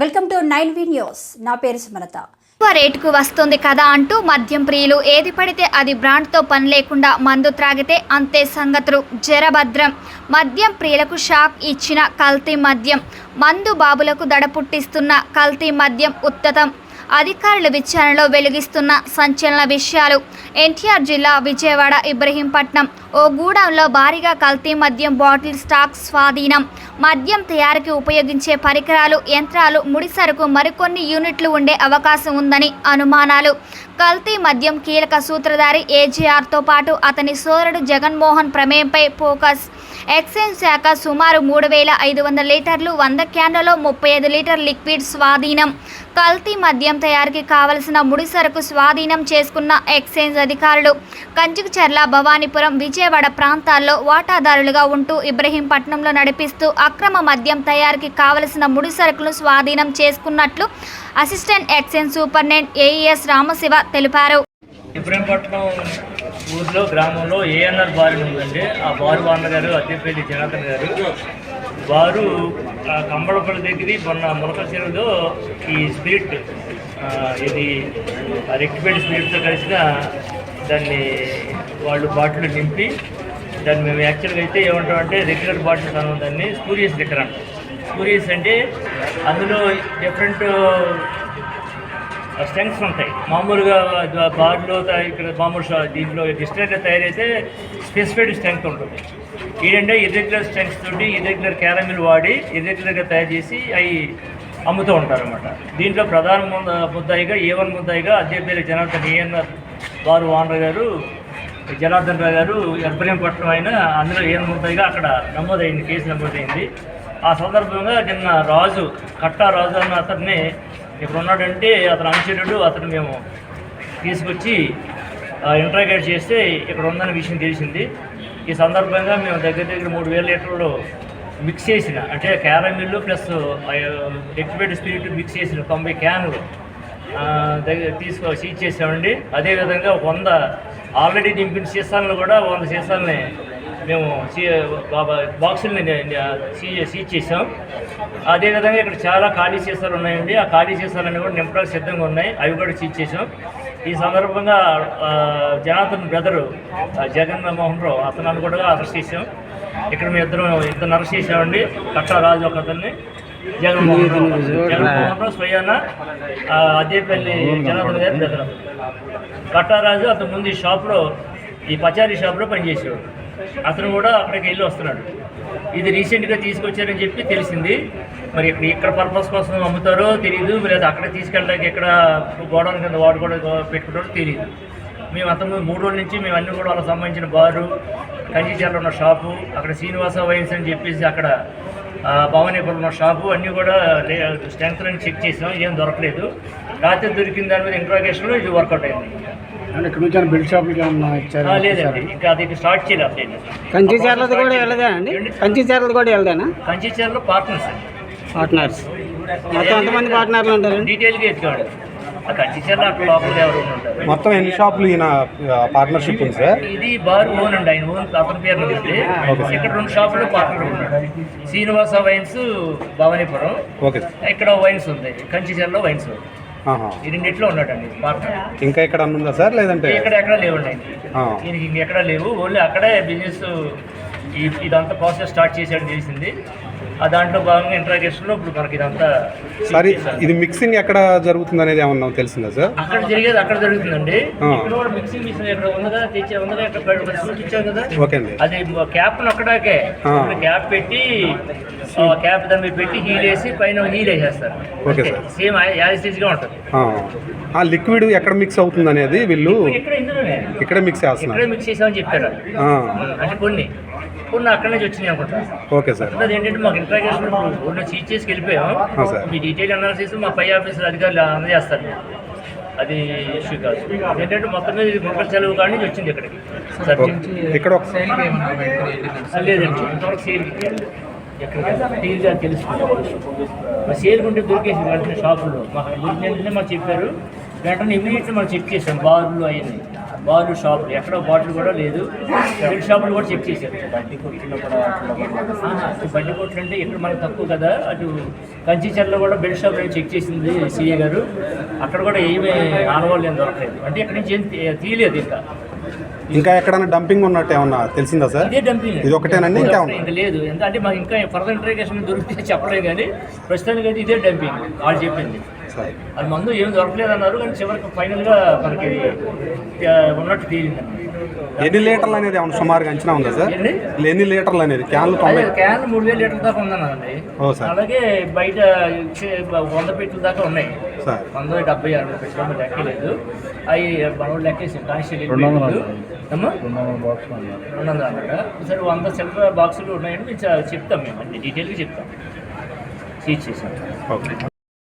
Welcome to nine V news. నా పేరు సుమలత. ఎక్కువ రేటుకు వస్తుంది కదా అంటూ మద్యం ప్రియులు ఏది పడితే అది బ్రాండ్తో పని లేకుండా మందు త్రాగితే అంతే సంగతులు. జరభద్రం. మద్యం ప్రియులకు షాక్ ఇచ్చిన కల్తీ మద్యం. మందు బాబులకు దడ పుట్టిస్తున్న కల్తీ మద్యం ఉత్తతం. అధికారుల విచారణలో వెలిగిస్తున్న సంచలన విషయాలు. ఎన్టీఆర్ జిల్లా విజయవాడ ఇబ్రహీంపట్నం. ఓ గూడెంలో భారీగా కల్తీ మద్యం బాటిల్ స్టాక్ స్వాధీనం. మద్యం తయారీకి ఉపయోగించే పరికరాలు యంత్రాలు ముడిసరుకు మరికొన్ని యూనిట్లు ఉండే అవకాశం ఉందని అనుమానాలు. కల్తీ మద్యం కీలక సూత్రధారి ఏజీఆర్తో పాటు అతని సోదరుడు జగన్మోహన్ ప్రమేయంపై ఫోకస్. ఎక్సైజ్ శాఖ సుమారు మూడు వేల ఐదు వందల లీటర్లు వంద క్యాన్లలో ముప్పై ఐదు లీటర్ లిక్విడ్ స్వాధీనం. కల్తీ మద్యం తయారీకి కావలసిన ముడి సరుకు స్వాధీనం చేసుకున్న ఎక్సైజ్ అధికారులు కంచుకచర్ల భవానీపురం విజయవాడ ప్రాంతాల్లో వాటాదారులుగా ఉంటూ ఇబ్రహీంపట్నంలో నడిపిస్తూ అక్రమ మద్యం తయారీకి కావలసిన ముడి సరుకులు స్వాధీనం చేసుకున్నట్లు assistant excise superintendent AES Ramasiva తెలిపారు. ఇబ్రహీంపట్నం ఊర్లో గ్రామంలో ఏఎన్ఆర్ బార్ ఉందండి ఆ బారు వానర్ గారు అద్దెపల్లి జనార్దన్ గారు వారు కంబళపల్లి దగ్గర మొన్న ములక చెరువులో ఈ స్పిరిట్ ఆ, ఇది రెక్టిఫైడ్ స్పిరిట్తో కలిసిన దాన్ని వాళ్ళు బాటిల్ నింపి దాన్ని మేము యాక్చువల్గా అయితే ఏమంటామంటే రెగ్యులర్ బాటిల్స్ అన్నాం దాన్ని స్పూరియస్ లిటర్ అంటాం స్పూరియస్ అంటే అందులో డిఫరెంట్ స్ట్రెంగ్స్ ఉంటాయి. మామూలుగా బార్లో ఇక్కడ మామూలు దీంట్లో డిస్టిలరీలో తయారైతే స్పెసిఫైడ్ స్ట్రెంగ్త్ ఉంటుంది. ఏంటంటే ఇర్రెగ్యులర్ స్ట్రెంగ్స్ తోటి ఇర్రెగ్యులర్ క్యారమిల్ వాడి ఇర్రెగ్యులర్గా తయారు చేసి అవి అమ్ముతూ ఉంటారు అనమాట దీంట్లో ప్రధాన ముద్దాయిగా ఏ వన్ ముద్దాయిగా అద్దెపల్లి జనార్దన్ ఏఎన్ఆర్ వారు ఓనర్ గారు జనార్దన్ రావు గారు ఎర్బలింపట్నం అయిన అందులో ఏం ముద్దాయిగా అక్కడ నమోదైంది కేసు నమోదైంది. ఆ సందర్భంగా నిన్న రాజు కట్టా రాజు అన్న అతన్ని ఇప్పుడు ఉన్నాడంటే అతను అనుచరుడు అతను మేము తీసుకొచ్చి ఇంట్రాగేట్ చేస్తే ఇక్కడ ఉందన్న విషయం తెలిసింది. ఈ సందర్భంగా మేము దగ్గర దగ్గర మూడు వేల లీటర్లు మిక్స్ చేసిన అంటే caramel plus liquid spirit mix చేసిన తొంభై క్యాన్లు దగ్గర తీసుకో సీజ్ చేసామండి అదేవిధంగా వంద ఆల్రెడీ నింపిన సీసాలను కూడా వంద సీసాలని మేము సీ- బా- బాక్సుల్ని సీజ్ చేసాం అదేవిధంగా ఇక్కడ చాలా ఖాళీ సీసాలు ఉన్నాయండి. ఆ ఖాళీ సీసాలన్నీ కూడా నింపడానికి సిద్ధంగా ఉన్నాయి. అవి కూడా సీజ్ చేసాం ఈ సందర్భంగా జనార్దన్ బ్రదరు ఆ, జగన్ రావు అతను కూడా అరెస్ట్ చేసాం ఇక్కడ మేము ఇద్దరం ఇద్దరు అరెస్ట్ చేసామండి కట్టారాజు ఒక అతన్ని జగన్మోహన్ రావు జగన్మోహన్ రావు స్వయాన అదేపల్లి జనార్దన్ గారి బ్రదరు కట్టారాజు అతను ముందు ఈ షాప్లో ఈ పచారీ షాప్లో పనిచేసేవాడు. అతను కూడా అక్కడికి వెళ్ళి వస్తున్నాడు. ఇది రీసెంట్గా తీసుకొచ్చారని చెప్పి తెలిసింది. మరి ఇక్కడ ఇక్కడ పర్పస్ కోసం అమ్ముతారో తెలియదు లేదా అక్కడ తీసుకెళ్ళడానికి ఎక్కడ గోడౌన్ కింద వాడు కూడా పెట్టుకుంటారో తెలియదు మేము అంతకుముందు మూడు రోజుల నుంచి మేము అన్ని కూడా వాళ్ళకి సంబంధించిన బారు కంచిచర్లో ఉన్న షాపు అక్కడ శ్రీనివాస వైన్స్ అని చెప్పేసి అక్కడ ఆ, ఉన్న షాపు అన్నీ కూడా స్ట్రెంగ్త్ అని చెక్ చేసాం ఏం దొరకలేదు. రాత్రి దొరికిన దాని మీద ఇంట్రాగేషన్లో ఇది వర్కౌట్ అయింది. అంటే ఇక్కడ నుంచి బెల్ట్ షాపులకి ఏమన్నా ఇచ్చారా? లేదండి. ఇంకా అది స్టార్ట్ చేయలేదు అప్డేట్ కంచి చీరలది కూడా వెళ్ళదా అండి? కంచి చీరలది కూడా వెళ్దానా కంచిచర్లో పార్ట్నర్స్ పార్ట్నర్స్. మొత్తం ఎంతమంది పార్ట్నర్లు ఉంటారండి? డీటెయిల్గా ఎత్తుకోండి మొత్తం ఎన్ని షాపులు ఈయన పార్ట్నర్షిప్ ఉంది సార్? ఇది బార్ ఓన్ అండి. ఆయన ఓన్ అతని పేరు ఉంది. ఇక్కడ రెండు షాపులు పార్ట్నర్ ఉన్నాడు శ్రీనివాస వైన్స్ భవానీపురం. ఓకే ఇక్కడ వైన్స్ ఉంది. కంచిచర్లో వైన్స్ ఉంది. ఈ రెండిట్లో ఉన్నాడండి పార్ట్నర్ ఇంకా ఎక్కడ ఉందా సార్? లేదంటే ఇక్కడ ఎక్కడ లేవండి. ఈయనకి ఇంకెక్కడ లేవు. ఓన్లీ అక్కడే బిజినెస్ ఇదంతా ప్రాసెస్ స్టార్ట్ చేశాడని తెలిసింది. ఆ దాంట్లో భాగంగా ఇంట్రాగేషన్లో ఇప్పుడు మనకి ఇదంతా సార్ ఇది మిక్సింగ్ ఎక్కడ జరుగుతుంది అనేది ఏమన్నా తెలిసిందా సార్? అక్కడ జరిగేది అక్కడ జరుగుతుందండి. ఇక్కడ కూడా మిక్సింగ్ మిషన్ ఇక్కడ ఉన్నదా తెచ్చే ఇక్కడ ఇచ్చాం కదా. ఓకే అండి. అది క్యాప్ ఒక్కడాకే ఆ. క్యాప్ పెట్టి క్యాప్ దాని మీద పెట్టి హీల్ వేసి పైన హీల్ వేసేస్తారు. Okay sir. సేమ్ యాజ్గా ఉంటుంది. ఆ. లిక్విడ్ ఎక్కడ మిక్స్ అవుతుంది అనేది వీళ్ళు ఇక్కడ ఇక్కడే మిక్స్ ఇక్కడే చేస్తున్నారు. మిక్స్ చేసామని చెప్పారు. అంటే కొన్ని. కొన్ని అక్కడి నుంచి వచ్చినాయి అనుకుంటా. Okay sir. అది ఏంటంటే మాకు ఇంట్రాగేషన్ ఉన్న చీజ్ చేసి వెళ్ళిపోయాం. మీ డీటెయిల్ అనాలిసిస్ మా పై ఆఫీసర్ అధికారులు అందజేస్తారు అది ఇష్యూ కాదు. ఏంటంటే మొత్తం మీద ఇది ముక్కల కాడి నుంచి వచ్చింది ఇక్కడికి. ఇక్కడ ఒక లేదండి. ఇంతవరకు సేల్ తెలుసు మరి సేల్ ఉంటే దొరికేసి వెంటనే షాపుల్లో మాకు దొరికిన వెంటనే మాకు చెప్పారు. వెంటనే ఇమీడియట్గా మనం చెక్ చేసాం బార్లు అవన్నీ. వాళ్ళు షాపులు ఎక్కడ బాటిల్ కూడా లేదు. బెల్ట్ షాపులు కూడా చెక్ చేశారు. బండి కొట్టులో కూడా బండి కొట్లు అంటే ఇక్కడ మనకు తక్కువ కదా. అటు కంచిచర్లో కూడా బెల్ట్ షాప్ చెక్ చేసింది సీఏ గారు. అక్కడ కూడా ఏమీ ఆనవాళ్ళు ఏం దొరకలేదు. అంటే ఇక్కడ నుంచి ఏం తీయలేదు ఇంకా. ఇంకా ఎక్కడైనా డంపింగ్ ఉన్నట్టు ఏమన్నా తెలిసిందా సార్? ఇదే డంపింగ్ ఇది ఒకటేనండి ఇంకా లేదు. ఎందుకంటే మాకు ఇంకా ఫర్దర్ ఇంట్రిగేషన్ దొరికితే చెప్పలేదు కానీ ప్రస్తుతానికి అయితే ఇదే డంపింగ్ వాళ్ళు చెప్పింది. అది మందు ఏం దొరకలేదు అన్నారు కానీ చివరికి ఫైనల్గా మనకి ఉన్నట్టు తేలింది. ఎన్ని లీటర్లు అనేది ఏమన్నా సుమారుగా అంచనా ఉందా సార్? ఎన్ని? లీటర్లు అనేది? క్యాన్లు తొంభై? క్యాన్ మూడు వేల లీటర్ల దాకా ఉందన్నదండి ఓ సార్. అలాగే బయట వంద పెట్టెల దాకా ఉన్నాయి. సార్. వంద డెబ్బై అరవై పెట్టెలు లెక్కలేదు అవి మనం లెక్కేసాం కానిస్టేబుల్ రెండు వందలు సరే వంద చిల్లర బాక్సులు ఉన్నాయని మేము చెప్తాం మేము. అంటే డీటెయిల్గా చెప్తాం. సీజ్ చేసాం. ఓకే.